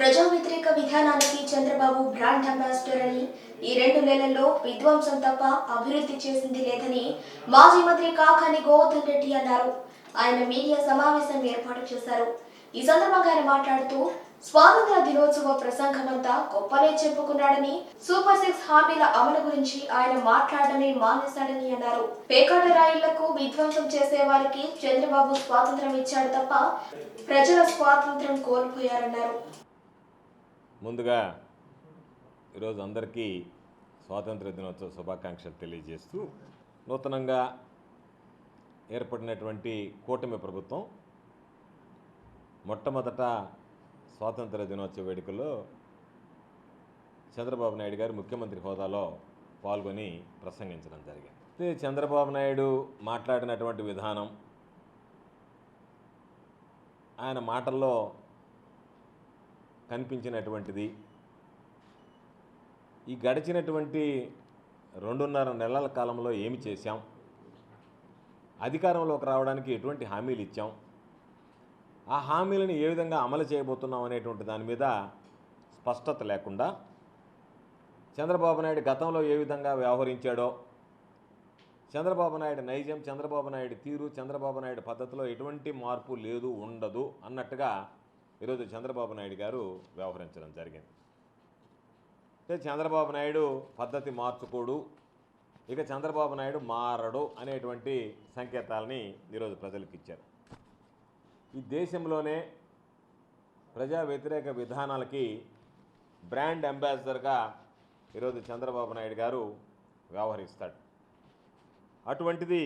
ప్రజా వ్యతిరేక విధానానికి చంద్రబాబు బ్రాండ్ అంబాసిడర్ అని ఈ రెండు నెలల్లో విధ్వంసం తప్ప అభివృద్ధి చేసింది లేదని మాజీ మంత్రి కాకాని గోవర్ధన్ రెడ్డి అన్నారు. ఆయన మీడియా సమావేశం ఏర్పాటు చేశారు. ఈ సందర్భంగా ఆయన మాట్లాడుతూ స్వాతంత్ర దినోత్సవ ప్రసంగమంతా గొప్పనే చెప్పుకున్నాడని సూపర్ సిక్స్ హామీల అమలు గురించి ఆయన మాట్లాడడమే మానేశాడని అన్నారు. పేకాట రాయిళ్ళకు విధ్వంసం చేసే వారికి చంద్రబాబు స్వాతంత్రం ఇచ్చాడు తప్ప ప్రజల స్వాతంత్రం కోల్పోయారన్నారు. ముందుగా ఈరోజు అందరికీ స్వాతంత్ర దినోత్సవ శుభాకాంక్షలు తెలియజేస్తూ నూతనంగా ఏర్పడినటువంటి కూటమి ప్రభుత్వం మొట్టమొదట స్వాతంత్ర దినోత్సవ వేడుకల్లో చంద్రబాబు నాయుడు గారు ముఖ్యమంత్రి హోదాలో పాల్గొని ప్రసంగించడం జరిగింది. అయితే చంద్రబాబు నాయుడు మాట్లాడినటువంటి విధానం ఆయన మాటల్లో కనిపించినటువంటిది. ఈ గడిచినటువంటి రెండున్నర నెలల కాలంలో ఏమి చేశాం? అధికారంలోకి రావడానికి ఎటువంటి హామీలు ఇచ్చాం? ఆ హామీలను ఏ విధంగా అమలు చేయబోతున్నాం అనేటువంటి దాని మీద స్పష్టత లేకుండా చంద్రబాబు నాయుడు గతంలో ఏ విధంగా వ్యవహరించాడో చంద్రబాబు నాయుడు నైజం చంద్రబాబు నాయుడు తీరు చంద్రబాబు నాయుడు పద్ధతిలో ఎటువంటి మార్పు లేదు ఉండదు అన్నట్టుగా ఈరోజు చంద్రబాబు నాయుడు గారు వ్యవహరించడం జరిగింది. అంటే చంద్రబాబు నాయుడు పద్ధతి మార్చుకోడు ఇక చంద్రబాబు నాయుడు మారడు అనేటువంటి సంకేతాలని ఈరోజు ప్రజలకు ఇచ్చారు. ఈ దేశంలోనే ప్రజా వ్యతిరేక విధానాలకి బ్రాండ్ అంబాసిడర్గా ఈరోజు చంద్రబాబు నాయుడు గారు వ్యవహరిస్తాడు. అటువంటిది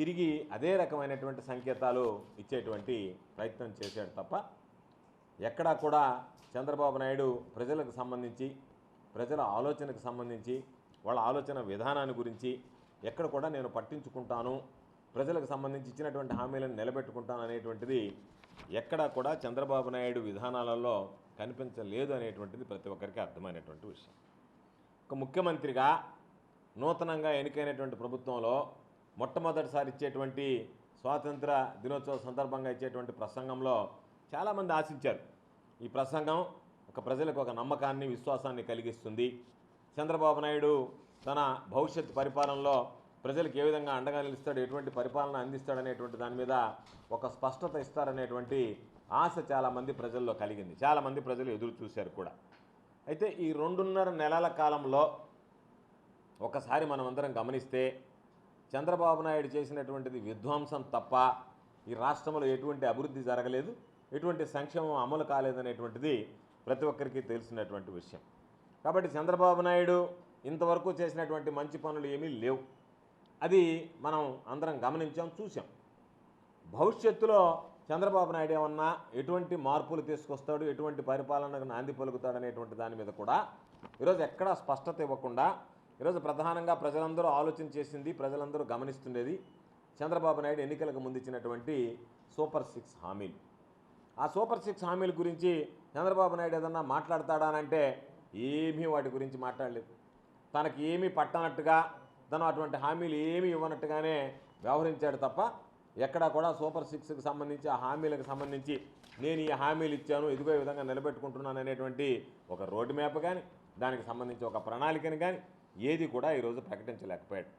తిరిగి అదే రకమైనటువంటి సంకేతాలు ఇచ్చేటువంటి ప్రయత్నం చేశాడు తప్ప ఎక్కడా కూడా చంద్రబాబు నాయుడు ప్రజలకు సంబంధించి ప్రజల ఆలోచనకు సంబంధించి వాళ్ళ ఆలోచన విధానాన్ని గురించి ఎక్కడ కూడా నేను పట్టించుకుంటాను. ప్రజలకు సంబంధించి ఇచ్చినటువంటి హామీలను నిలబెట్టుకుంటాను అనేటువంటిది ఎక్కడా కూడా చంద్రబాబు నాయుడు విధానాలలో కనిపించలేదు అనేటువంటిది ప్రతి ఒక్కరికి అర్థమైనటువంటి విషయం. ఒక ముఖ్యమంత్రిగా నూతనంగా ఎన్నికైనటువంటి ప్రభుత్వంలో మొట్టమొదటిసారి ఇచ్చేటువంటి స్వాతంత్ర దినోత్సవ సందర్భంగా ఇచ్చేటువంటి ప్రసంగంలో చాలామంది ఆశించారు. ఈ ప్రసంగం ఒక ప్రజలకు ఒక నమ్మకాన్ని విశ్వాసాన్ని కలిగిస్తుంది. చంద్రబాబు నాయుడు తన భవిష్యత్ పరిపాలనలో ప్రజలకు ఏ విధంగా అండగా నిలుస్తాడు ఎటువంటి పరిపాలన అందిస్తాడనేటువంటి దాని మీద ఒక స్పష్టత ఇస్తారనేటువంటి ఆశ చాలామంది ప్రజల్లో కలిగింది. చాలామంది ప్రజలు ఎదురు చూశారు కూడా. అయితే ఈ రెండున్నర నెలల కాలంలో ఒకసారి మనం అందరం గమనిస్తే చంద్రబాబు నాయుడు చేసినటువంటిది విధ్వంసం తప్ప ఈ రాష్ట్రంలో ఎటువంటి అభివృద్ధి జరగలేదు. ఎటువంటి సంక్షేమం అమలు కాలేదనేటువంటిది ప్రతి ఒక్కరికి తెలిసినటువంటి విషయం. కాబట్టి చంద్రబాబు నాయుడు ఇంతవరకు చేసినటువంటి మంచి పనులు ఏమీ లేవు. అది మనం అందరం గమనించాం చూసాం భవిష్యత్తులో చంద్రబాబు నాయుడు ఏమన్నా ఎటువంటి మార్పులు తీసుకొస్తాడు ఎటువంటి పరిపాలనకు నాంది పలుకుతాడు అనేటువంటి దాని మీద కూడా ఈరోజు ఎక్కడా స్పష్టత ఇవ్వకుండా ఈరోజు ప్రధానంగా ప్రజలందరూ ఆలోచన చేసింది ప్రజలందరూ గమనిస్తుండేది చంద్రబాబు నాయుడు ఎన్నికలకు ముందు ఇచ్చినటువంటి సూపర్ సిక్స్ హామీలు. ఆ సూపర్ సిక్స్ హామీల గురించి చంద్రబాబు నాయుడు ఏదన్నా మాట్లాడతాడా అంటే ఏమీ వాటి గురించి మాట్లాడలేదు. తనకి ఏమీ పట్టనట్టుగా తను అటువంటి హామీలు ఏమీ ఇవ్వనట్టుగానే వ్యవహరించాడు తప్ప ఎక్కడా కూడా సూపర్ సిక్స్కి సంబంధించి ఆ హామీలకు సంబంధించి నేను ఈ హామీలు ఇచ్చాను ఇదిగో ఈ విధంగా నిలబెట్టుకుంటున్నాను అనేటువంటి ఒక రోడ్డు మ్యాప్ కానీ దానికి సంబంధించి ఒక ప్రణాళికని కానీ ఏది కూడా ఈరోజు ప్రకటించలేకపోయాడు.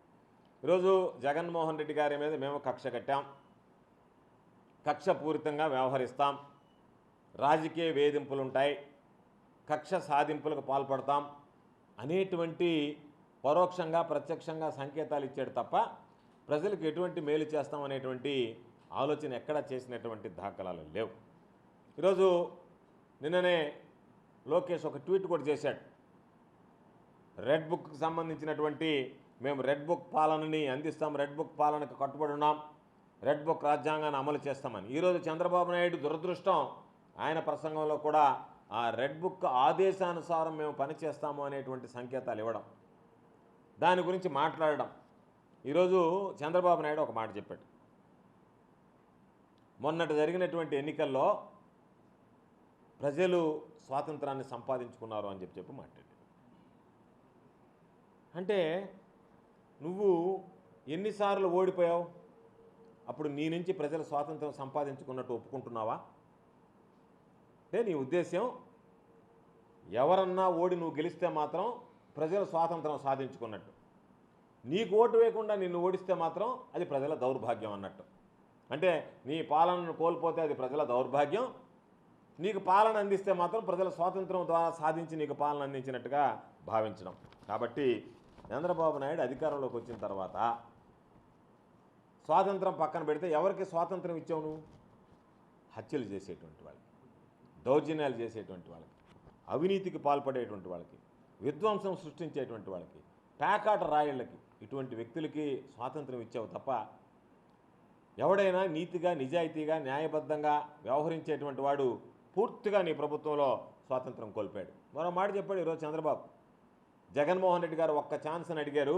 ఈరోజు జగన్మోహన్ రెడ్డి గారి మీద మేము కక్ష కట్టాం. కక్షపూరితంగా వ్యవహరిస్తాం. రాజకీయ వేధింపులు ఉంటాయి కక్ష సాధింపులకు పాల్పడతాం. అనేటువంటి పరోక్షంగా ప్రత్యక్షంగా సంకేతాలు ఇచ్చాడు తప్ప ప్రజలకు ఎటువంటి మేలు చేస్తాం అనేటువంటి ఆలోచన ఎక్కడా చేసినటువంటి దాఖలాలు లేవు. ఈరోజు నిన్ననే లోకేష్ ఒక ట్వీట్ కూడా చేశాడు. రెడ్ బుక్కి సంబంధించినటువంటి మేము రెడ్ బుక్ పాలనని అందిస్తాం రెడ్ బుక్ పాలనకు కట్టుబడి ఉన్నాం. రెడ్ బుక్ రాజ్యాంగాన్ని అమలు చేస్తామని. ఈరోజు చంద్రబాబు నాయుడు దురదృష్టం. ఆయన ప్రసంగంలో కూడా ఆ రెడ్ బుక్ ఆదేశానుసారం మేము పనిచేస్తాము అనేటువంటి సంకేతాలు ఇవ్వడం. దాని గురించి మాట్లాడడం. ఈరోజు చంద్రబాబు నాయుడు ఒక మాట చెప్పాడు. మొన్నటి జరిగినటువంటి ఎన్నికల్లో ప్రజలు స్వాతంత్రాన్ని సంపాదించుకున్నారు అని చెప్పి చెప్పి మాట్లాడాడు. అంటే నువ్వు ఎన్నిసార్లు ఓడిపోయావు? అప్పుడు నీ నుంచి ప్రజల స్వాతంత్రం సంపాదించుకున్నట్టు ఒప్పుకుంటున్నావా? అంటే నీ ఉద్దేశ్యం ఎవరన్నా ఓడి నువ్వు గెలిస్తే మాత్రం ప్రజల స్వాతంత్రం సాధించుకున్నట్టు. నీకు ఓటు వేయకుండా నిన్ను ఓడిస్తే మాత్రం అది ప్రజల దౌర్భాగ్యం అన్నట్టు. అంటే నీ పాలనను కోల్పోతే అది ప్రజల దౌర్భాగ్యం. నీకు పాలన అందిస్తే మాత్రం ప్రజల స్వాతంత్రం ద్వారా సాధించి నీకు పాలన అందించినట్టుగా భావించడం. కాబట్టి చంద్రబాబు నాయుడు అధికారంలోకి వచ్చిన తర్వాత స్వాతంత్రం పక్కన పెడితే ఎవరికి స్వాతంత్రం ఇచ్చావు నువ్వు? హత్యలు చేసేటువంటి వాళ్ళకి దౌర్జన్యాలు చేసేటువంటి వాళ్ళకి అవినీతికి పాల్పడేటువంటి వాళ్ళకి విధ్వంసం సృష్టించేటువంటి వాళ్ళకి పేకాట రాయళ్ళకి ఇటువంటి వ్యక్తులకి స్వాతంత్రం ఇచ్చావు తప్ప ఎవడైనా నీతిగా నిజాయితీగా న్యాయబద్ధంగా వ్యవహరించేటువంటి వాడు పూర్తిగా నీ ప్రభుత్వంలో స్వాతంత్రం కోల్పాడు మరో మాట చెప్పాడు ఈరోజు చంద్రబాబు. జగన్మోహన్ రెడ్డి గారు ఒక్క ఛాన్స్ అని అడిగారు.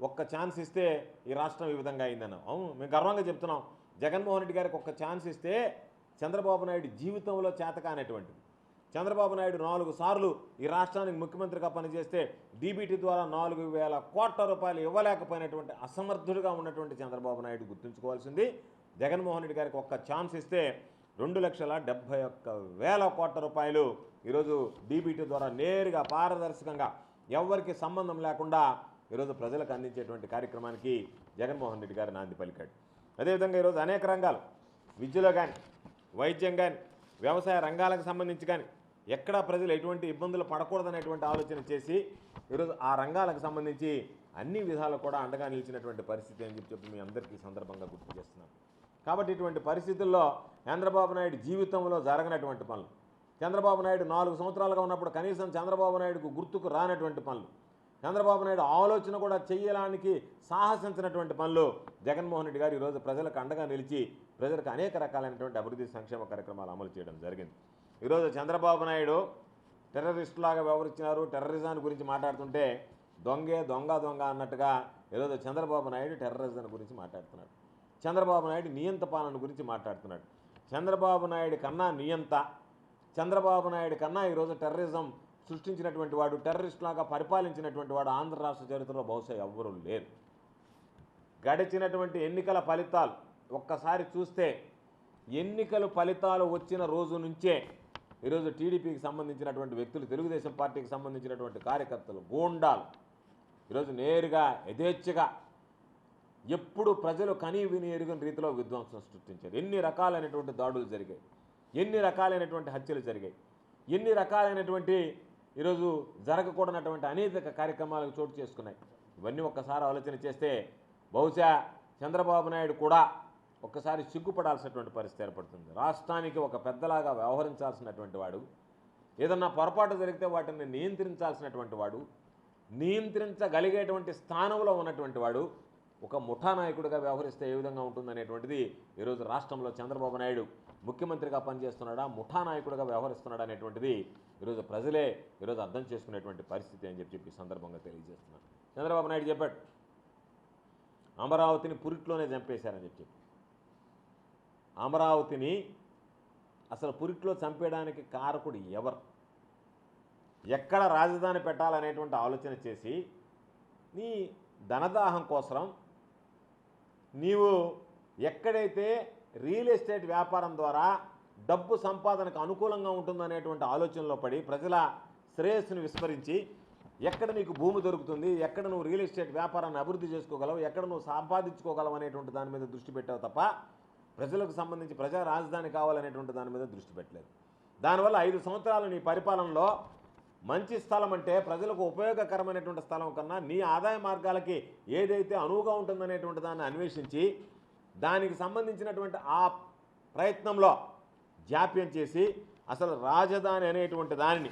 ఒక్క ఛాన్స్ ఇస్తే ఈ రాష్ట్రం ఈ విధంగా అయిందని అవును మేము గర్వంగా చెప్తున్నాం. జగన్మోహన్ రెడ్డి గారికి ఒక్క ఛాన్స్ ఇస్తే చంద్రబాబు నాయుడు జీవితంలో చేతకానటువంటిది చంద్రబాబు నాయుడు నాలుగు సార్లు ఈ రాష్ట్రానికి ముఖ్యమంత్రిగా పనిచేస్తే డీబీటీ ద్వారా నాలుగు వేల కోట్ల రూపాయలు ఇవ్వలేకపోయినటువంటి అసమర్థుడిగా ఉన్నటువంటి చంద్రబాబు నాయుడు గుర్తుంచుకోవాల్సింది. జగన్మోహన్ రెడ్డి గారికి ఒక్క ఛాన్స్ ఇస్తే రెండు లక్షల డెబ్భై ఒక్క వేల కోట్ల రూపాయలు ఈరోజు డీబీటీ ద్వారా నేరుగా పారదర్శకంగా ఎవరికి సంబంధం లేకుండా ఈరోజు ప్రజలకు అందించేటువంటి కార్యక్రమానికి జగన్మోహన్ రెడ్డి గారు నాంది పలికాడు. అదేవిధంగా ఈరోజు అనేక రంగాలు విద్యలో కానీ వైద్యం కానీ వ్యవసాయ రంగాలకు సంబంధించి కానీ ఎక్కడా ప్రజలు ఎటువంటి ఇబ్బందులు పడకూడదనేటువంటి ఆలోచన చేసి ఈరోజు ఆ రంగాలకు సంబంధించి అన్ని విధాలు కూడా అండగా నిలిచినటువంటి పరిస్థితి అని చెప్పి చెప్పి మీ అందరికీ సందర్భంగా గుర్తు చేస్తున్నాను. కాబట్టి ఇటువంటి పరిస్థితుల్లో చంద్రబాబు నాయుడు జీవితంలో జరగనటువంటి పనులు చంద్రబాబు నాయుడు నాలుగు సంవత్సరాలుగా ఉన్నప్పుడు కనీసం చంద్రబాబు నాయుడుకు గుర్తుకు రానటువంటి పనులు చంద్రబాబు నాయుడు ఆలోచన కూడా చేయడానికి సాహసించినటువంటి పనులు జగన్మోహన్ రెడ్డి గారు ఈరోజు ప్రజలకు అండగా నిలిచి ప్రజలకు అనేక రకాలైనటువంటి అభివృద్ధి సంక్షేమ కార్యక్రమాలు అమలు చేయడం జరిగింది. ఈరోజు చంద్రబాబు నాయుడు టెర్రరిస్టులాగా వ్యవహరించినారు. టెర్రరిజాన్ని గురించి మాట్లాడుతుంటే దొంగే దొంగ దొంగ అన్నట్టుగా ఈరోజు చంద్రబాబు నాయుడు టెర్రరిజం గురించి మాట్లాడుతున్నాడు. చంద్రబాబు నాయుడు నియంత పాలన గురించి మాట్లాడుతున్నాడు. చంద్రబాబు నాయుడు కన్నా నియంత చంద్రబాబు నాయుడు కన్నా ఈరోజు టెర్రరిజం సృష్టించినటువంటి వాడు టెర్రరిస్ట్ లాగా పరిపాలించినటువంటి వాడు ఆంధ్ర రాష్ట్ర చరిత్రలో బహుశా ఎవ్వరూ లేరు. గడిచినటువంటి ఎన్నికల ఫలితాలు ఒక్కసారి చూస్తే ఎన్నికల ఫలితాలు వచ్చిన రోజు నుంచే ఈరోజు టీడీపీకి సంబంధించినటువంటి వ్యక్తులు తెలుగుదేశం పార్టీకి సంబంధించినటువంటి కార్యకర్తలు గూండాలు. ఈరోజు నేరుగా యథేచ్ఛగా ఎప్పుడు ప్రజలు కనీ విని ఎరుగని రీతిలో విధ్వంసం సృష్టించారు. ఎన్ని రకాలైనటువంటి దాడులు జరిగాయి ఎన్ని రకాలైనటువంటి హత్యలు జరిగాయి ఎన్ని రకాలైనటువంటి ఈరోజు జరగకూడనటువంటి అనేక కార్యక్రమాలకు చోటు చేసుకున్నాయి. ఇవన్నీ ఒక్కసారి ఆలోచన చేస్తే బహుశా చంద్రబాబు నాయుడు కూడా ఒక్కసారి సిగ్గుపడాల్సినటువంటి పరిస్థితి ఏర్పడుతుంది. రాష్ట్రానికి ఒక పెద్దలాగా వ్యవహరించాల్సినటువంటి వాడు ఏదన్నా పొరపాటు జరిగితే వాటిని నియంత్రించాల్సినటువంటి వాడు నియంత్రించగలిగేటువంటి స్థానంలో ఉన్నటువంటి వాడు ఒక ముఠా నాయకుడిగా వ్యవహరిస్తే ఏ విధంగా ఉంటుందనేటువంటిది ఈరోజు రాష్ట్రంలో చంద్రబాబు నాయుడు ముఖ్యమంత్రిగా పనిచేస్తున్నాడా ముఠా నాయకుడిగా వ్యవహరిస్తున్నాడా అనేటువంటిది ఈరోజు ప్రజలే ఈరోజు అర్థం చేసుకునేటువంటి పరిస్థితి అని చెప్పి చెప్పి ఈ సందర్భంగా తెలియజేస్తున్నాను. చంద్రబాబు నాయుడు చెప్పాడు అమరావతిని పురిట్లోనే చంపేశారని చెప్పి. అమరావతిని అసలు పురిట్లో చంపేయడానికి కారకుడు ఎవరు? ఎక్కడ రాజధాని పెట్టాలనేటువంటి ఆలోచన చేసి నీ ధనదాహం కోసం నీవు ఎక్కడైతే రియల్ ఎస్టేట్ వ్యాపారం ద్వారా డబ్బు సంపాదనకు అనుకూలంగా ఉంటుందనేటువంటి ఆలోచనలో పడి ప్రజల శ్రేయస్సును విస్మరించి ఎక్కడ నీకు భూమి దొరుకుతుంది ఎక్కడ నువ్వు రియల్ ఎస్టేట్ వ్యాపారాన్ని అభివృద్ధి చేసుకోగలవు ఎక్కడ నువ్వు సంపాదించుకోగలవు అనేటువంటి దాని మీద దృష్టి పెట్టావు తప్ప ప్రజలకు సంబంధించి ప్రజా రాజధాని కావాలనేటువంటి దాని మీద దృష్టి పెట్టలేదు. దానివల్ల ఐదు సంవత్సరాలు నీ పరిపాలనలో మంచి స్థలం అంటే ప్రజలకు ఉపయోగకరమైనటువంటి స్థలం కన్నా నీ ఆదాయ మార్గాలకి ఏదైతే అనువుగా ఉంటుందనేటువంటి దాన్ని అన్వేషించి దానికి సంబంధించినటువంటి ఆ ప్రయత్నంలో జాప్యం చేసి అసలు రాజధాని అనేటువంటి దానిని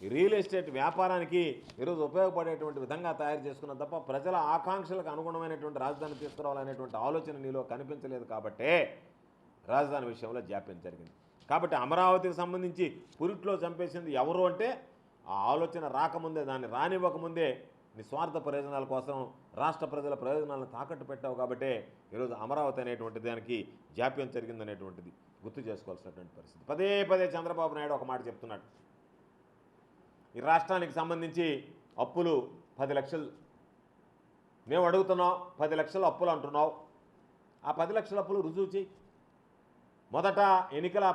రియల్ ఎస్టేట్ వ్యాపారానికి ఈరోజు ఉపయోగపడేటువంటి విధంగా తయారు చేసుకున్న తప్ప ప్రజల ఆకాంక్షలకు అనుగుణమైనటువంటి రాజధాని తీసుకురావాలనేటువంటి ఆలోచన నీలో కనిపించలేదు కాబట్టే రాజధాని విషయంలో జాప్యం జరిగింది. కాబట్టి అమరావతికి సంబంధించి పురిట్లో చంపేసింది ఎవరు అంటే ఆ ఆలోచన రాకముందే దాన్ని రానివ్వకముందే నిస్వార్థ ప్రయోజనాల కోసం రాష్ట్ర ప్రజల ప్రయోజనాలను తాకట్టు పెట్టావు కాబట్టే ఈరోజు అమరావతి అనేటువంటి దానికి జాప్యం జరిగిందనేటువంటిది గుర్తు చేసుకోవాల్సినటువంటి పరిస్థితి. పదే పదే చంద్రబాబు నాయుడు ఒక మాట చెప్తున్నాడు. ఈ రాష్ట్రానికి సంబంధించి అప్పులు పది లక్షలు. మేము అడుగుతున్నాం పది లక్షల అప్పులు అంటున్నావు. ఆ పది లక్షల అప్పులు రుజువు చేయి మొదట ఎన్నికల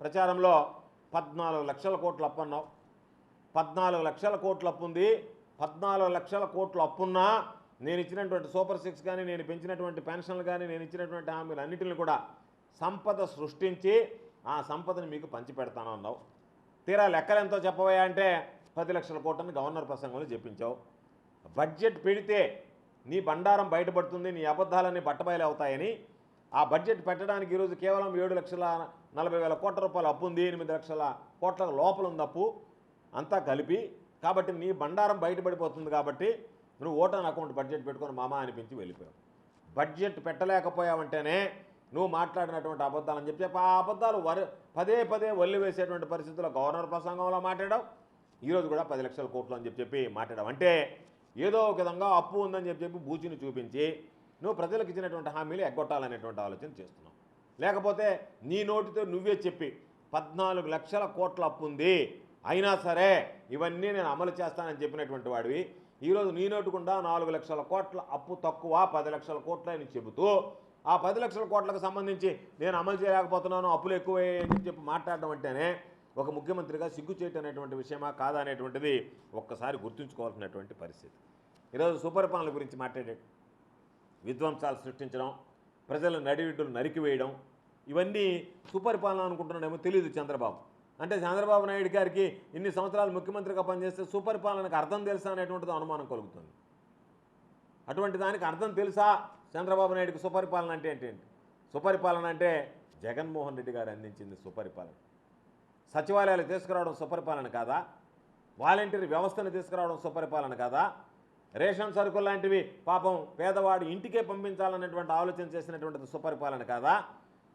ప్రచారంలో పద్నాలుగు లక్షల కోట్లు అప్పు అన్నావు. పద్నాలుగు లక్షల కోట్ల అప్పు ఉంది. పద్నాలుగు లక్షల కోట్ల అప్పున్నా నేను ఇచ్చినటువంటి సూపర్ సిక్స్ కానీ నేను పెంచినటువంటి పెన్షన్లు కానీ నేను ఇచ్చినటువంటి హామీలు అన్నిటిని కూడా సంపద సృష్టించి ఆ సంపదని మీకు పంచిపెడతాను అన్నావు. తీరా లెక్కలు ఎంతో చెప్పబోయా అంటే పది లక్షల కోట్లని గవర్నర్ ప్రసంగంలో చెప్పించావు. బడ్జెట్ పెడితే నీ బండారం బయటపడుతుంది నీ అబద్ధాలన్నీ బట్టబయలు అవుతాయని ఆ బడ్జెట్ పెట్టడానికి ఈరోజు కేవలం ఏడు లక్షల నలభై వేల కోట్ల రూపాయలు అప్పు ఉంది ఎనిమిది లక్షల కోట్ల లోపల ఉంది అప్పు. అంతా కలిపి కాబట్టి నీ బండారం బయటపడిపోతుంది కాబట్టి నువ్వు ఓటాన్ అకౌంట్ బడ్జెట్ పెట్టుకొని మామ అనిపించి వెళ్ళిపోయావు. బడ్జెట్ పెట్టలేకపోయావంటేనే నువ్వు మాట్లాడినటువంటి అబద్ధాలని చెప్పి చెప్పి ఆ అబద్ధాలు వరి పదే పదే వల్లి వేసేటువంటి పరిస్థితుల్లో గవర్నర్ ప్రసంగంలో మాట్లాడావు. ఈరోజు కూడా పది లక్షల కోట్లు అని చెప్పి చెప్పి మాట్లాడావు. అంటే ఏదో ఒక విధంగా అప్పు ఉందని చెప్పి చెప్పి బూచిని చూపించి నువ్వు ప్రజలకు ఇచ్చినటువంటి హామీలు ఎగ్గొట్టాలనేటువంటి ఆలోచన చేస్తున్నావు. లేకపోతే నీ నోటితో నువ్వే చెప్పి పద్నాలుగు లక్షల కోట్ల అప్పు ఉంది. అయినా సరే ఇవన్నీ నేను అమలు చేస్తానని చెప్పినటువంటి వాడివి. ఈరోజు నీ నోటుకుండా నాలుగు లక్షల కోట్ల అప్పు తక్కువ పది లక్షల కోట్ల అని చెబుతూ ఆ పది లక్షల కోట్లకు సంబంధించి నేను అమలు చేయలేకపోతున్నాను అప్పులు ఎక్కువయ్యాయని చెప్పి మాట్లాడడం అంటేనే ఒక ముఖ్యమంత్రిగా సిగ్గు చేయటం అనేటువంటి విషయమా కాదా అనేటువంటిది ఒక్కసారి గుర్తుంచుకోవాల్సినటువంటి పరిస్థితి. ఈరోజు సుపరిపాలన గురించి మాట్లాడాడు విధ్వంసాలు సృష్టించడం ప్రజల నడివిడ్డులు నరికివేయడం ఇవన్నీ సుపరిపాలన అనుకుంటున్నాడేమో తెలియదు చంద్రబాబు. అంటే చంద్రబాబు నాయుడు గారికి ఇన్ని సంవత్సరాలు ముఖ్యమంత్రిగా పనిచేస్తే సుపరిపాలనకు అర్థం తెలుసా అనేటువంటిది అనుమానం కలుగుతుంది. అటువంటి దానికి అర్థం తెలుసా? చంద్రబాబు నాయుడుకి సుపరిపాలన అంటే ఏంటి? సుపరిపాలన అంటే జగన్మోహన్ రెడ్డి గారు అందించింది సుపరిపాలన. సచివాలయాలు తీసుకురావడం సుపరిపాలన కాదా? వాలంటీర్ వ్యవస్థను తీసుకురావడం సుపరిపాలన కాదా? రేషన్ సరుకులు లాంటివి పాపం పేదవాడు ఇంటికే పంపించాలన్నటువంటి ఆలోచన చేసినటువంటిది సుపరిపాలన కాదా?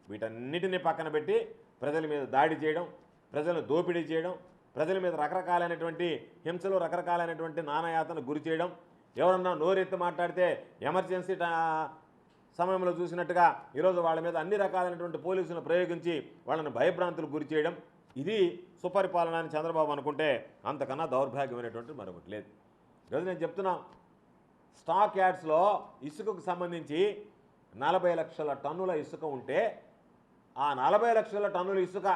వీటన్నిటిని పక్కన పెట్టి ప్రజల మీద దాడి చేయడం ప్రజలను దోపిడీ చేయడం ప్రజల మీద రకరకాలైనటువంటి హింసలు రకరకాలైనటువంటి నానాయాతను గురి చేయడం ఎవరన్నా నోరెత్తి మాట్లాడితే ఎమర్జెన్సీ సమయంలో చూసినట్టుగా ఈరోజు వాళ్ళ మీద అన్ని రకాలైనటువంటి పోలీసులను ప్రయోగించి వాళ్ళని భయభ్రాంతులకు గురి చేయడం ఇది సుపరిపాలన అని చంద్రబాబు అనుకుంటే అంతకన్నా దౌర్భాగ్యమైనటువంటి మరొకటి లేదు. ఈరోజు నేను చెప్తున్నా స్టాక్ యార్డ్స్లో ఇసుకకు సంబంధించి నలభై లక్షల టన్నుల ఇసుక ఉంటే ఆ నలభై లక్షల టన్నుల ఇసుక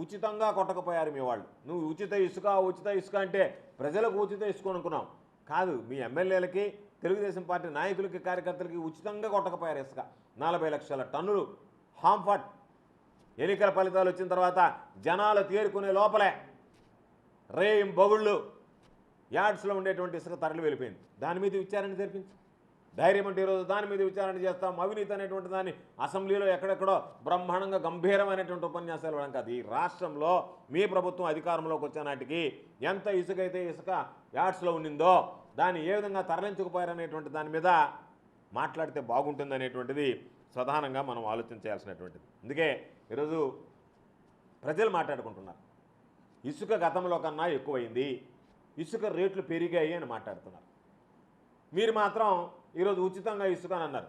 ఉచితంగా కొట్టకపోయారు మీ వాళ్ళు. నువ్వు ఉచిత ఇసుక ఉచిత ఇసుక అంటే ప్రజలకు ఉచిత ఇసుక అనుకున్నావు. కాదు మీ ఎమ్మెల్యేలకి తెలుగుదేశం పార్టీ నాయకులకి కార్యకర్తలకి ఉచితంగా కొట్టకపోయారు ఇసుక. నలభై లక్షల టన్నులు హాంఫట్ ఎన్నికల ఫలితాలు వచ్చిన తర్వాత జనాలు తేరుకునే లోపలే రేయం బొగుళ్ళు యాడ్స్లో ఉండేటువంటి ఇసుక తరలి వెళ్ళిపోయింది. దాని మీద విచారణ జరిపించు. ధైర్యం అంటే ఈరోజు దాని మీద విచారణ చేస్తాం. అవినీతి అనేటువంటి దాన్ని అసెంబ్లీలో ఎక్కడెక్కడో బ్రహ్మాండంగా గంభీరమైనటువంటి ఉపన్యాసాలు ఇవ్వడం కాదు ఈ రాష్ట్రంలో మీ ప్రభుత్వం అధికారంలోకి వచ్చే నాటికి ఎంత ఇసుక అయితే ఇసుక యాడ్స్లో ఉండిందో దాన్ని ఏ విధంగా తరలించకపోయారనేటువంటి దాని మీద మాట్లాడితే బాగుంటుంది అనేటువంటిది ప్రధానంగా మనం ఆలోచించాల్సినటువంటిది అందుకే ఈరోజు ప్రజలు మాట్లాడుకుంటున్నారు. ఇసుక గతంలో కన్నా ఎక్కువైంది. ఇసుక రేట్లు పెరిగాయి అని మాట్లాడుతున్నారు. మీరు మాత్రం ఈరోజు ఉచితంగా ఇసుక అని అన్నారు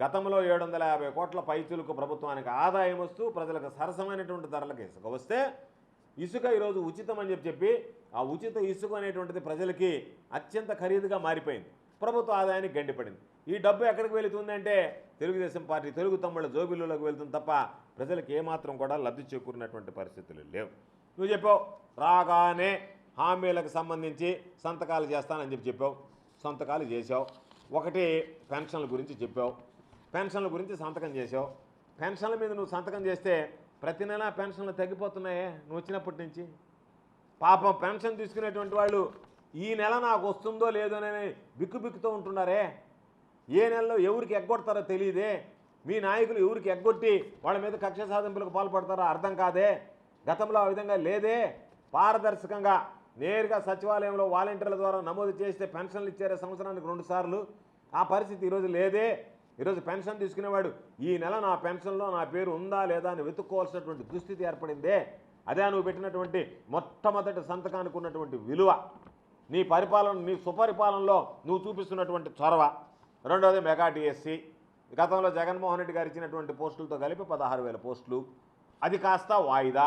గతంలో ఏడు వందల యాభై కోట్ల పైచులకు ప్రభుత్వానికి ఆదాయం వస్తూ ప్రజలకు సరసమైనటువంటి ధరలకు ఇసుక వస్తే ఇసుక ఈరోజు ఉచితం అని చెప్పి చెప్పి ఆ ఉచిత ఇసుక అనేటువంటిది ప్రజలకి అత్యంత ఖరీదుగా మారిపోయింది. ప్రభుత్వ ఆదాయానికి గండిపడింది. ఈ డబ్బు ఎక్కడికి వెళుతుందంటే తెలుగుదేశం పార్టీ తెలుగు తమ్ముళ్ళ జోబిల్లులోకి వెళ్తుంది తప్ప ప్రజలకు ఏమాత్రం కూడా లబ్ధి చేకూరినటువంటి పరిస్థితులు లేవు. నువ్వు చెప్పావు రాగానే హామీలకు సంబంధించి సంతకాలు చేస్తానని చెప్పి చెప్పావు సంతకాలు చేసావు ఒకటి పెన్షన్ల గురించి చెప్పావు. పెన్షన్ల గురించి సంతకం చేసావు పెన్షన్ల మీద నువ్వు సంతకం చేస్తే ప్రతి నెల పెన్షన్లు తగ్గిపోతున్నాయే నువ్వు వచ్చినప్పటి నుంచి? పాపం పెన్షన్ తీసుకునేటువంటి వాళ్ళు ఈ నెల నాకు వస్తుందో లేదో అని బిక్కు బిక్కుతూ ఉంటున్నారే? ఏ నెలలో ఎవరికి ఎగ్గొడతారో తెలియదే? మీ నాయకులు ఎవరికి ఎగ్గొట్టి వాళ్ళ మీద కక్ష సాధింపులకు పాల్పడతారో అర్థం కాదే? గతంలో ఆ విధంగా లేదే? పారదర్శకంగా నేరుగా సచివాలయంలో వాలంటీర్ల ద్వారా నమోదు చేస్తే పెన్షన్లు ఇచ్చారే సంవత్సరానికి రెండు సార్లు. ఆ పరిస్థితి ఈరోజు లేదే. ఈరోజు పెన్షన్ తీసుకునేవాడు ఈ నెల నా పెన్షన్లో నా పేరు ఉందా లేదా అని వెతుక్కోవాల్సినటువంటి దుస్థితి ఏర్పడిందే. అదే నువ్వు పెట్టినటువంటి మొట్టమొదటి సంతకానికి ఉన్నటువంటి విలువ. నీ పరిపాలన నీ సుపరిపాలనలో నువ్వు చూపిస్తున్నటువంటి చొరవ. రెండవది మెగా డిఎస్సి గతంలో జగన్మోహన్ రెడ్డి గారు ఇచ్చినటువంటి పోస్టులతో కలిపి పదహారు వేల పోస్టులు. అది కాస్త వాయిదా.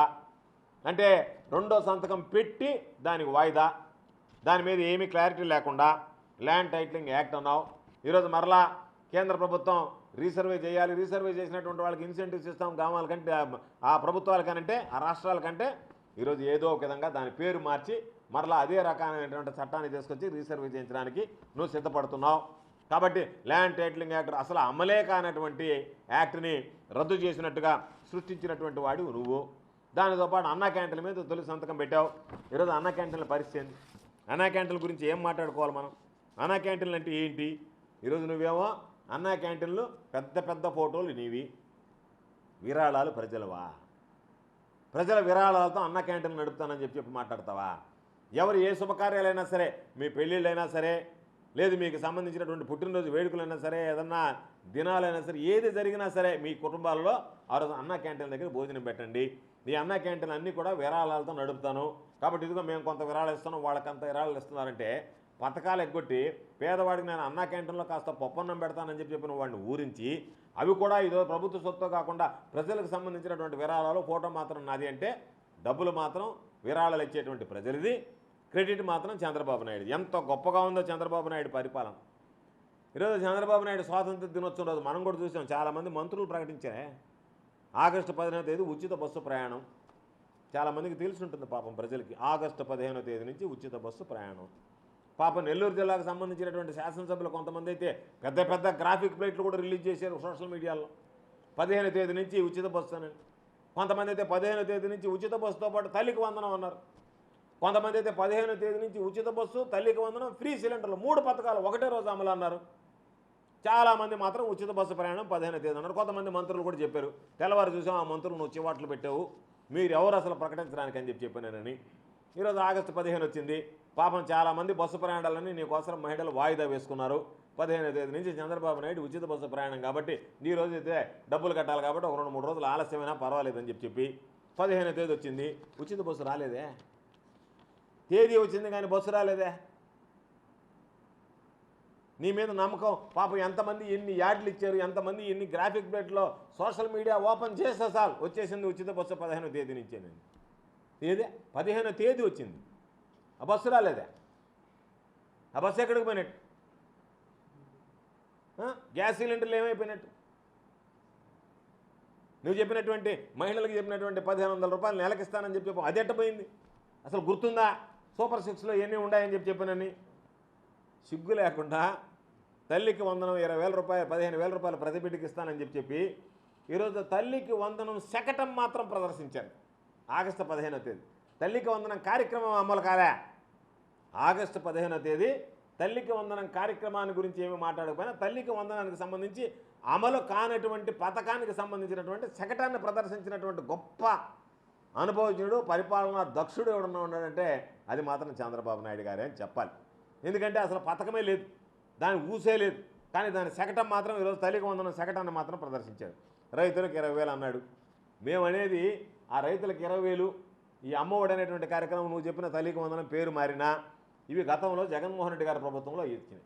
అంటే రెండో సంతకం పెట్టి దానికి వాయిదా. దాని మీద ఏమీ క్లారిటీ లేకుండా ల్యాండ్ టైటిలింగ్ యాక్ట్ అన్నావు. ఈరోజు మరలా కేంద్ర ప్రభుత్వం రీసర్వే చేయాలి. రీసర్వే చేసినటువంటి వాళ్ళకి ఇన్సెంటివ్స్ ఇస్తాం గ్రామాలకంటే ఆ ప్రభుత్వాలకనంటే ఆ రాష్ట్రాలకంటే ఈరోజు ఏదో ఒక విధంగా దాని పేరు మార్చి మరలా అదే రకమైనటువంటి చట్టాన్ని తీసుకొచ్చి రీసర్వే చేయించడానికి నువ్వు సిద్ధపడుతున్నావు. కాబట్టి ల్యాండ్ టైటిలింగ్ యాక్ట్ అసలు అమలే కానటువంటి యాక్ట్ని రద్దు చేసినట్టుగా సృష్టించినటువంటి వాడు నువ్వు. దానితో పాటు అన్నా క్యాంటీన్ల మీద తొలి సంతకం పెట్టావు. ఈరోజు అన్నా క్యాంటీన్ల పరిస్థితి ఏంది? అన్నా క్యాంటీన్ల గురించి ఏం మాట్లాడుకోవాలి మనం? అన్నా క్యాంటీన్లు అంటే ఏంటి? ఈరోజు నువ్వేమో అన్నా క్యాంటీన్లు పెద్ద పెద్ద ఫోటోలు నీవి. విరాళాలు ప్రజలవా? ప్రజల విరాళాలతో అన్న క్యాంటీన్ నడుపుతానని చెప్పి చెప్పి మాట్లాడతావా? ఎవరు ఏ శుభకార్యాలైనా సరే మీ పెళ్ళిళ్ళైనా సరే లేదు మీకు సంబంధించినటువంటి పుట్టినరోజు వేడుకలైనా సరే ఏదన్నా దినాలైనా సరే ఏది జరిగినా సరే మీ కుటుంబాల్లో ఆ రోజు అన్న క్యాంటీన్ దగ్గర భోజనం పెట్టండి. నీ అన్న క్యాంటీన్ అన్నీ కూడా విరాళాలతో నడుపుతాను. కాబట్టి ఇదిగో మేము కొంత విరాళాలు ఇస్తున్నాం వాళ్ళకంత విరాళాలు ఇస్తున్నారంటే పథకాలు ఎగ్గొట్టి పేదవాడికి నేను అన్న క్యాంటీన్లో కాస్త పప్పన్నం పెడతానని చెప్పి చెప్పిన వాడిని ఊరించి అవి కూడా ఇదో ప్రభుత్వ సొత్తు కాకుండా ప్రజలకు సంబంధించినటువంటి విరాళాలు ఫోటో మాత్రం నాది అంటే డబ్బులు మాత్రం విరాళాలు ఇచ్చేటువంటి ప్రజలది. క్రెడిట్ మాత్రం చంద్రబాబు నాయుడు ఎంత గొప్పగా ఉందో చంద్రబాబు నాయుడు పరిపాలన. ఈరోజు చంద్రబాబు నాయుడు స్వాతంత్ర దినోత్సవం రోజు మనం కూడా చూసాం చాలామంది మంత్రులు ప్రకటించారే. ఆగస్టు పదిహేనో తేదీ ఉచిత బస్సు ప్రయాణం. చాలామందికి తెలిసి ఉంటుంది పాపం ప్రజలకి. ఆగస్టు పదిహేనో తేదీ నుంచి ఉచిత బస్సు ప్రయాణం. పాపం నెల్లూరు జిల్లాకు సంబంధించినటువంటి శాసనసభ్యులు కొంతమంది అయితే పెద్ద పెద్ద గ్రాఫిక్ ప్లేట్లు కూడా రిలీజ్ చేశారు సోషల్ మీడియాలో పదిహేను తేదీ నుంచి ఉచిత బస్సు అని. కొంతమంది అయితే పదిహేను తేదీ నుంచి ఉచిత బస్సుతో పాటు తల్లికి వందనం అన్నారు. కొంతమంది అయితే పదిహేను తేదీ నుంచి ఉచిత బస్సు తల్లికి వందనం ఫ్రీ సిలిండర్లు మూడు పథకాలు ఒకటే రోజు అమలు అన్నారు. చాలామంది మాత్రం ఉచిత బస్సు ప్రయాణం పదిహేను తేదీ అన్నారు కొంతమంది మంత్రులు కూడా చెప్పారు తెల్లవారు చూసాం ఆ మంత్రులు నువ్వు చివాట్లు పెట్టావు మీరు ఎవరు అసలు ప్రకటించడానికి? అని చెప్పి చెప్పానని ఈరోజు ఆగస్టు పదిహేను వచ్చింది. పాపం చాలామంది బస్సు ప్రయాణాలని నీకోసం మహిళలు వాయిదా వేసుకున్నారు. పదిహేను తేదీ నుంచి చంద్రబాబు నాయుడు ఉచిత బస్సు ప్రయాణం కాబట్టి ఈ రోజు అయితే డబ్బులు కట్టాలి కాబట్టి ఒక రెండు మూడు రోజులు ఆలస్యమైనా పర్వాలేదని చెప్పి చెప్పి పదిహేను తేదీ వచ్చింది. ఉచిత బస్సు రాలేదే? తేదీ వచ్చింది కానీ బస్సు రాలేదే? నీ మీద నమ్మకం. పాపం ఎంతమంది ఎన్ని యాడ్లు ఇచ్చారు ఎంతమంది ఎన్ని గ్రాఫిక్ ప్లేట్లో సోషల్ మీడియా ఓపెన్ చేస్తే సార్ వచ్చేసింది ఉచిత బస్సు పదిహేనో తేదీ నుంచేనండి ఏదే? పదిహేనో తేదీ వచ్చింది. ఆ బస్సు రాలేదే? ఆ బస్సు ఎక్కడికి పోయినట్టు? గ్యాస్ సిలిండర్లు ఏమైపోయినట్టు? నువ్వు చెప్పినటువంటి మహిళలకు చెప్పినటువంటి పదిహేను వందల రూపాయలు నెలకిస్తానని చెప్పి చెప్పు. అది ఎట్టపోయింది అసలు గుర్తుందా? సూపర్ సిక్స్లో ఎన్ని ఉన్నాయని చెప్పి చెప్పానని. సిగ్గు లేకుండా తల్లికి వందనం ఇరవై వేల రూపాయలు పదిహేను వేల రూపాయలు ప్రతి బిడ్డకి ఇస్తానని చెప్పి చెప్పి ఈరోజు తల్లికి వందనం శకటం మాత్రం ప్రదర్శించారు. ఆగస్టు పదిహేనో తేదీ. తల్లికి వందనం కార్యక్రమం అమలు కాలే. ఆగస్టు పదిహేనో తేదీ తల్లికి వందనం కార్యక్రమాన్ని గురించి ఏమి మాట్లాడకపోయినా తల్లికి వందనానికి సంబంధించి అమలు కానటువంటి పథకానికి సంబంధించినటువంటి శకటాన్ని ప్రదర్శించినటువంటి గొప్ప అనుభవజ్ఞుడు పరిపాలనా దక్షుడు ఎవడన్నా ఉన్నాడంటే అది మాత్రం చంద్రబాబు నాయుడు గారే అని చెప్పాలి. ఎందుకంటే అసలు పథకమే లేదు. దాని ఊసే లేదు. కానీ దాని శకటం మాత్రం ఈరోజు తల్లికి వందనం శకటాన్ని మాత్రం ప్రదర్శించారు. రైతులకు ఇరవై వేలు అన్నాడు. మేమనేది ఆ రైతులకు ఇరవై వేలు ఈ అమ్మఒడి అనేటువంటి కార్యక్రమం నువ్వు చెప్పిన తల్లికి వందనం పేరు మారినా ఇవి గతంలో జగన్మోహన్ రెడ్డి గారి ప్రభుత్వంలో ఇచ్చినాయి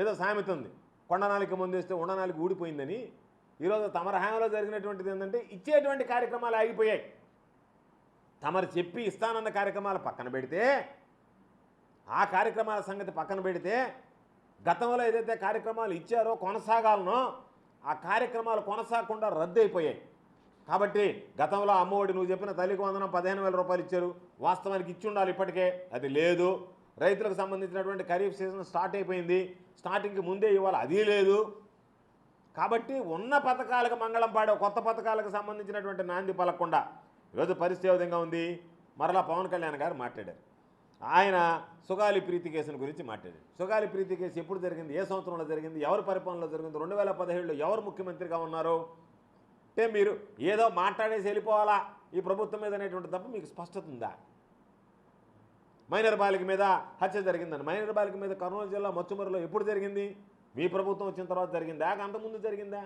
ఏదో సామెత ఉంది. కొండనాలిక ముందేస్తే ఉండనాలిక ఊడిపోయిందని. ఈరోజు తమర హామీలో జరిగినటువంటిది ఏంటంటే ఇచ్చేటువంటి కార్యక్రమాలు ఆగిపోయాయి. తమరు చెప్పి ఇస్తానన్న కార్యక్రమాలు పక్కన పెడితే ఆ కార్యక్రమాల సంగతి పక్కన పెడితే గతంలో ఏదైతే కార్యక్రమాలు ఇచ్చారో కొనసాగాలనో ఆ కార్యక్రమాలు కొనసాగకుండా రద్దు అయిపోయాయి. కాబట్టి గతంలో అమ్మఒడి నువ్వు చెప్పిన తల్లికి వందనం పదిహేను వేల రూపాయలు ఇచ్చారు. వాస్తవానికి ఇచ్చి ఉండాలి ఇప్పటికే. అది లేదు. రైతులకు సంబంధించినటువంటి ఖరీఫ్ సీజన్ స్టార్ట్ అయిపోయింది. స్టార్టింగ్కి ముందే ఇవ్వాలి అది లేదు. కాబట్టి ఉన్న పథకాలకు మంగళం పాడే కొత్త పథకాలకు సంబంధించినటువంటి నాంది పలకుండా ఈరోజు పరిస్థితి ఏ విధంగా ఉంది? మరలా పవన్ కళ్యాణ్ గారు మాట్లాడారు. ఆయన సుగాలి ప్రీతి కేసుని గురించి మాట్లాడాడు. సుగాలి ప్రీతి కేసు ఎప్పుడు జరిగింది? ఏ సంవత్సరంలో జరిగింది? ఎవరి పరిపాలనలో జరిగింది? రెండు వేల పదిహేడులో ఎవరు ముఖ్యమంత్రిగా ఉన్నారు? అంటే మీరు ఏదో మాట్లాడేసి వెళ్ళిపోవాలా ఈ ప్రభుత్వం మీద అనేటువంటి తప్ప మీకు స్పష్టత ఉందా? మైనర్ బాలిక మీద హత్య జరిగిందని మైనర్ బాలిక మీద కర్నూలు జిల్లా మచ్చుమరిలో ఎప్పుడు జరిగింది? మీ ప్రభుత్వం వచ్చిన తర్వాత జరిగిందా? అంతకుముందు జరిగిందా?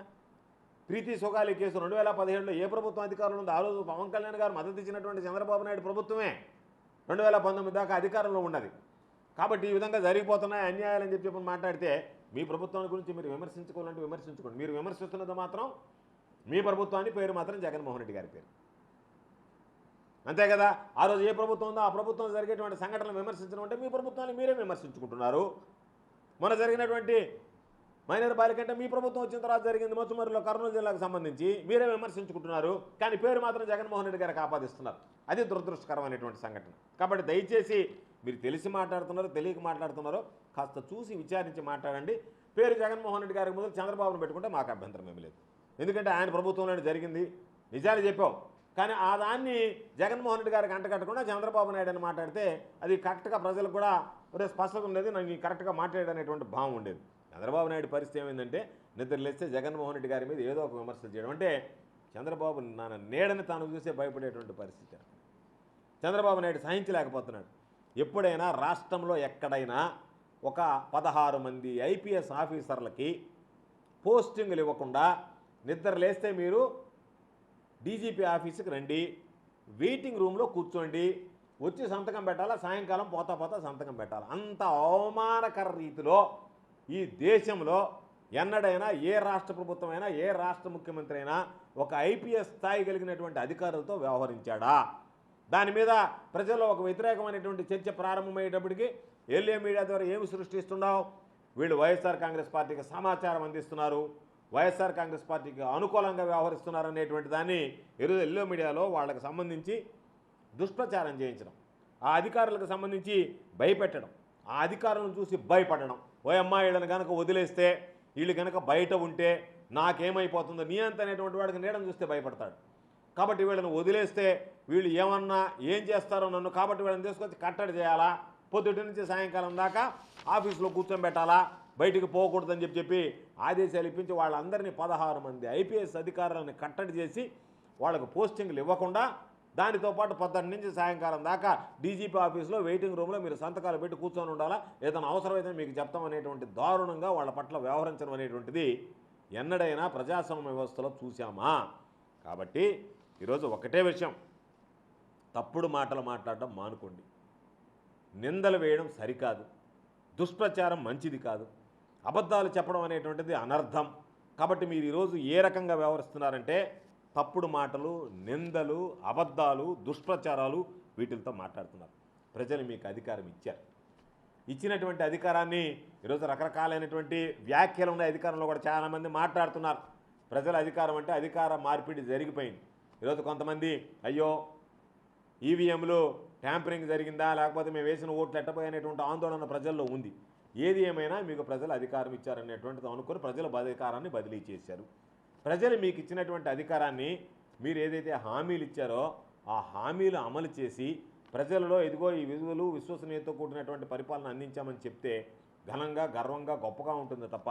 ప్రీతి సుగాలి కేసు రెండు వేల పదిహేడులో ఏ ప్రభుత్వం అధికారంలో ఉందో ఆ రోజు పవన్ కళ్యాణ్ గారు మద్దతు ఇచ్చినటువంటి చంద్రబాబు నాయుడు ప్రభుత్వమే. రెండు వేల పంతొమ్మిది దాకా అధికారంలో ఉన్నది. కాబట్టి ఈ విధంగా జరిగిపోతున్నాయి అన్యాయాలని చెప్పి చెప్పి మాట్లాడితే మీ ప్రభుత్వాన్ని గురించి మీరు విమర్శించుకోవాలంటే విమర్శించుకోండి. మీరు విమర్శిస్తున్నది మాత్రం మీ ప్రభుత్వాన్ని పేరు మాత్రం జగన్మోహన్ రెడ్డి గారి పేరు. అంతే కదా? ఆ రోజు ఏ ప్రభుత్వం ఉందో ఆ ప్రభుత్వం జరిగేటువంటి సంఘటనలు విమర్శించడం అంటే మీ ప్రభుత్వాన్ని మీరే విమర్శించుకుంటున్నారు. మొన్న జరిగినటువంటి మైనర్ బాలిక అంటే మీ ప్రభుత్వం వచ్చిన తర్వాత జరిగింది మొత్తుమరిలో కర్నూలు జిల్లాకు సంబంధించి మీరే విమర్శించుకుంటున్నారు. కానీ పేరు మాత్రం జగన్మోహన్ రెడ్డి గారికి ఆపాదిస్తున్నారు అది దురదృష్టకరమైనటువంటి సంఘటన. కాబట్టి దయచేసి మీరు తెలిసి మాట్లాడుతున్నారు తెలియక మాట్లాడుతున్నారు కాస్త చూసి విచారించి మాట్లాడండి. పేరు జగన్మోహన్ రెడ్డి గారికి ముందు చంద్రబాబును పెట్టుకుంటే మాకు అభ్యంతరం ఏమి లేదు. ఎందుకంటే ఆయన ప్రభుత్వంలోనే జరిగింది. నిజాలు చెప్పావు కానీ ఆ దాన్ని జగన్మోహన్ రెడ్డి గారికి అంటకట్టకుండా చంద్రబాబు నాయుడు అని మాట్లాడితే అది కరెక్ట్గా ప్రజలకు కూడా ఒరే స్పష్టత ఉండేది నాకు కరెక్ట్గా మాట్లాడనేటువంటి భావం ఉండేది. చంద్రబాబు నాయుడు పరిస్థితి ఏమైందంటే నిద్ర లేస్తే జగన్మోహన్ రెడ్డి గారి మీద ఏదో ఒక విమర్శలు చేయడం. అంటే చంద్రబాబు నాన్న నీడని తాను చూసే భయపడేటువంటి పరిస్థితి చంద్రబాబు నాయుడు సహించలేకపోతున్నాడు. ఎప్పుడైనా రాష్ట్రంలో ఎక్కడైనా ఒక పదహారు మంది ఐపీఎస్ ఆఫీసర్లకి పోస్టింగ్లు ఇవ్వకుండా నిద్ర లేస్తే మీరు డీజీపీ ఆఫీస్కి రండి వెయిటింగ్ రూమ్లో కూర్చోండి వచ్చి సంతకం పెట్టాలా సాయంకాలం పోతా పోతా సంతకం పెట్టాలి? అంత అవమానకర రీతిలో ఈ దేశంలో ఎన్నడైనా ఏ రాష్ట్ర ప్రభుత్వం అయినా ఏ రాష్ట్ర ముఖ్యమంత్రి అయినా ఒక ఐపీఎస్ స్థాయి కలిగినటువంటి అధికారులతో వ్యవహరించాడా? దాని మీద ప్రజల్లో ఒక వ్యతిరేకమైనటువంటి చర్చ ప్రారంభమయ్యేటప్పటికి ఎల్ఏ మీడియా ద్వారా ఏమి సృష్టిస్తున్నావు? వీళ్ళు వైఎస్ఆర్ కాంగ్రెస్ పార్టీకి సమాచారం అందిస్తున్నారు. వైఎస్ఆర్ కాంగ్రెస్ పార్టీకి అనుకూలంగా వ్యవహరిస్తున్నారు అనేటువంటి దాన్ని ఈరోజు ఎల్లో మీడియాలో వాళ్ళకి సంబంధించి దుష్ప్రచారం చేయించడం ఆ అధికారులకు సంబంధించి భయపెట్టడం ఆ అధికారులను చూసి భయపడడం ఓ అమ్మాయిలను కనుక వదిలేస్తే వీళ్ళు కనుక బయట ఉంటే నాకేమైపోతుందో? నీ అంత అనేటువంటి వాడికి నీడని చూస్తే భయపడతాడు. కాబట్టి వీళ్ళని వదిలేస్తే వీళ్ళు ఏమన్నా ఏం చేస్తారో నన్ను కాబట్టి వీళ్ళని తీసుకొచ్చి కట్టడి చేయాలా? పొద్దుటి నుంచి సాయంకాలం దాకా ఆఫీసులో కూర్చోబెట్టాలా బయటికి పోకూడదని చెప్పి చెప్పి ఆదేశాలు ఇప్పించి వాళ్ళందరినీ పదహారు మంది ఐపీఎస్ అధికారులను కట్టడి చేసి వాళ్ళకు పోస్టింగ్లు ఇవ్వకుండా దానితో పాటు పొద్దున్న నుంచి సాయంకాలం దాకా డీజీపీ ఆఫీస్లో వెయిటింగ్ రూమ్లో మీరు సంతకాలు పెట్టి కూర్చొని ఉండాలా? ఏదైనా అవసరమైతే మీకు చెప్తామనేటువంటి దారుణంగా వాళ్ళ పట్ల వ్యవహరించడం అనేటువంటిది ఎన్నడైనా ప్రజాస్వామ్య వ్యవస్థలో చూసామా కాబట్టి ఈరోజు ఒకటే విషయం. తప్పుడు మాటలు మాట్లాడడం మానుకోండి. నిందలు వేయడం సరికాదు. దుష్ప్రచారం మంచిది కాదు. అబద్ధాలు చెప్పడం అనేటువంటిది అనర్థం. కాబట్టి మీరు ఈరోజు ఏ రకంగా వ్యవహరిస్తున్నారంటే తప్పుడు మాటలు నిందలు అబద్ధాలు దుష్ప్రచారాలు వీటితో మాట్లాడుతున్నారు. ప్రజలు మీకు అధికారం ఇచ్చారు. ఇచ్చినటువంటి అధికారాన్ని ఈరోజు రకరకాలైనటువంటి వ్యాఖ్యలు ఉన్న అధికారంలో కూడా చాలామంది మాట్లాడుతున్నారు. ప్రజల అధికారం అంటే అధికార మార్పిడి జరిగిపోయింది. ఈరోజు కొంతమంది అయ్యో ఈవీఎంలు ట్యాంపరింగ్ జరిగిందా? లేకపోతే మేము వేసిన ఓట్లు ఎట్టపోయినటువంటి ఆందోళన ప్రజల్లో ఉంది. ఏది ఏమైనా మీకు ప్రజలు అధికారం ఇచ్చారనేటువంటిది అనుకుని ప్రజల అధికారాన్ని బదిలీ చేశారు. ప్రజలు మీకు ఇచ్చినటువంటి అధికారాన్ని మీరు ఏదైతే హామీలు ఇచ్చారో ఆ హామీలు అమలు చేసి ప్రజలలో ఇదిగో ఈ విధులు విశ్వసనీయతతో కూడినటువంటి పరిపాలన అందించామని చెప్తే ఘనంగా గర్వంగా గొప్పగా ఉంటుంది తప్ప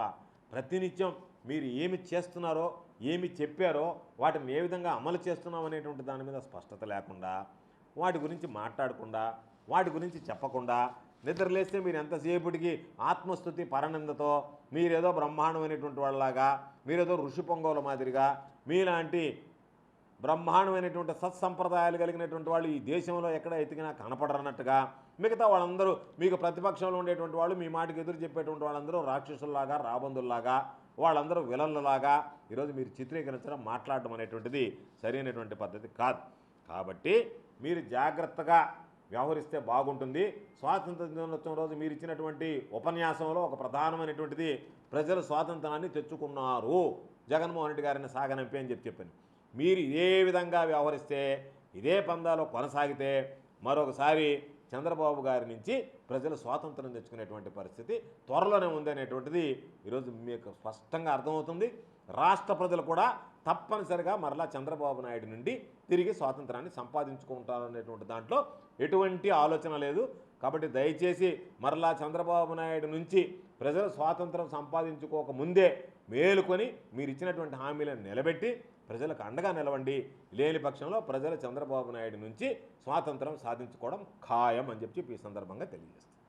ప్రతినిత్యం మీరు ఏమి చేస్తున్నారో ఏమి చెప్పారో వాటిని ఏ విధంగా అమలు చేస్తున్నాం అనేటువంటి దాని మీద స్పష్టత లేకుండా వాటి గురించి మాట్లాడకుండా వాటి గురించి చెప్పకుండా నిద్రలేస్తే మీరు ఎంతసేపటికి ఆత్మస్థుతి పరనందతో మీరేదో బ్రహ్మాండమైనటువంటి వాళ్ళలాగా మీరేదో ఋషి పొంగోల మాదిరిగా మీలాంటి బ్రహ్మాండమైనటువంటి సత్సంప్రదాయాలు కలిగినటువంటి వాళ్ళు ఈ దేశంలో ఎక్కడ ఎతికినా కనపడరన్నట్టుగా మిగతా వాళ్ళందరూ మీకు ప్రతిపక్షంలో ఉండేటువంటి వాళ్ళు మీ మాటకి ఎదురు చెప్పేటువంటి వాళ్ళందరూ రాక్షసుల్లాగా రాబందుల్లాగా వాళ్ళందరూ విలన్లలాగా ఈరోజు మీరు చిత్రీకరించడం మాట్లాడడం అనేటువంటిది సరైనటువంటి పద్ధతి కాదు. కాబట్టి మీరు జాగ్రత్తగా వ్యవహరిస్తే బాగుంటుంది. స్వాతంత్ర దినోత్సవం రోజు మీరు ఇచ్చినటువంటి ఉపన్యాసంలో ఒక ప్రధానమైనటువంటిది ప్రజలు స్వాతంత్రాన్ని తెచ్చుకున్నారు. జగన్మోహన్ రెడ్డి గారిని సాగనంపి అని చెప్పి చెప్పాను. మీరు ఇదే విధంగా వ్యవహరిస్తే ఇదే పందాలో కొనసాగితే మరొకసారి చంద్రబాబు గారి నుంచి ప్రజలు స్వాతంత్రం తెచ్చుకునేటువంటి పరిస్థితి త్వరలోనే ఉంది అనేటువంటిది ఈరోజు మీకు స్పష్టంగా అర్థమవుతుంది. రాష్ట్ర ప్రజలు కూడా తప్పనిసరిగా మరలా చంద్రబాబు నాయుడు నుండి తిరిగి స్వాతంత్రాన్ని సంపాదించుకుంటారనేటువంటి దాంట్లో ఎటువంటి ఆలోచన లేదు. కాబట్టి దయచేసి మరలా చంద్రబాబు నాయుడు నుంచి ప్రజలు స్వాతంత్రం సంపాదించుకోక ముందే మేలుకొని మీరు ఇచ్చినటువంటి హామీలను నిలబెట్టి ప్రజలకు అండగా నిలవండి. లేని పక్షంలో ప్రజలు చంద్రబాబు నాయుడు నుంచి స్వాతంత్రం సాధించుకోవడం ఖాయం అని చెప్పి ఈ సందర్భంగా తెలియజేస్తారు